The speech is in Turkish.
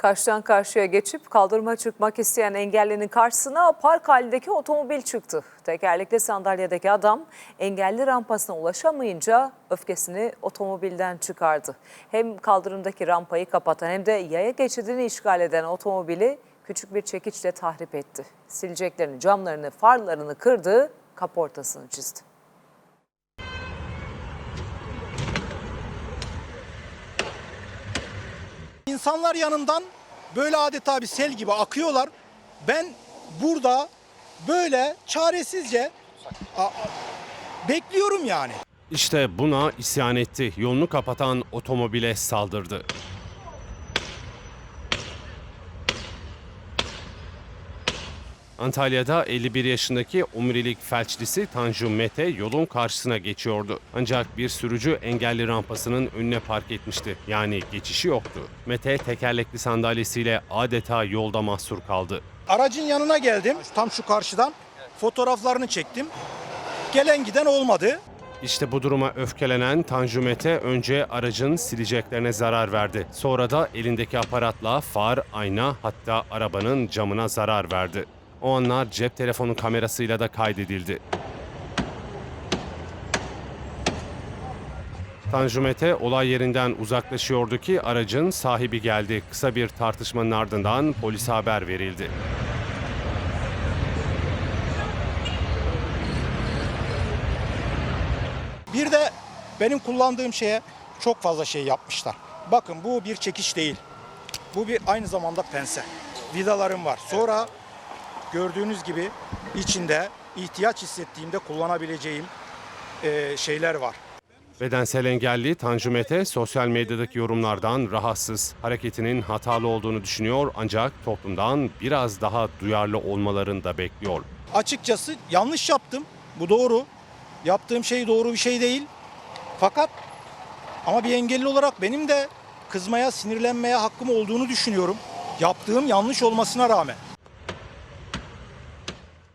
Karşıdan karşıya geçip kaldırıma çıkmak isteyen engellinin karşısına park halindeki otomobil çıktı. Tekerlekli sandalyedeki adam engelli rampasına ulaşamayınca öfkesini otomobilden çıkardı. Hem kaldırımdaki rampayı kapatan hem de yaya geçidini işgal eden otomobili küçük bir çekiçle tahrip etti. Sileceklerini, camlarını, farlarını kırdı, kaportasını çizdi. İnsanlar yanından böyle adeta bir sel gibi akıyorlar. Ben burada böyle çaresizce a- a- bekliyorum yani. İşte buna isyan etti. Yolunu kapatan otomobile saldırdı. Antalya'da 51 yaşındaki omurilik felçlisi Tanju Mete yolun karşısına geçiyordu. Ancak bir sürücü engelli rampasının önüne park etmişti. Yani geçişi yoktu. Mete tekerlekli sandalyesiyle adeta yolda mahsur kaldı. Aracın yanına geldim tam şu karşıdan fotoğraflarını çektim. Gelen giden olmadı. İşte bu duruma öfkelenen Tanju Mete önce aracın sileceklerine zarar verdi. Sonra da elindeki aparatla far, ayna hatta arabanın camına zarar verdi. O anlar cep telefonu kamerasıyla da kaydedildi. Tanju Mete olay yerinden uzaklaşıyordu ki aracın sahibi geldi. Kısa bir tartışmanın ardından polise haber verildi. Bir de benim kullandığım şeye çok fazla şey yapmışlar. Bakın bu bir çekiş değil. Bu bir aynı zamanda pense. Vidalarım var. Sonra gördüğünüz gibi içinde ihtiyaç hissettiğimde kullanabileceğim eee, şeyler var. Bedensel engelli Tanju Mete sosyal medyadaki yorumlardan rahatsız. Hareketinin hatalı olduğunu düşünüyor ancak toplumdan biraz daha duyarlı olmalarını da bekliyor. Açıkçası yanlış yaptım. Bu doğru. Yaptığım şey doğru bir şey değil. Fakat ama bir engelli olarak benim de kızmaya, sinirlenmeye hakkım olduğunu düşünüyorum. Yaptığım yanlış olmasına rağmen.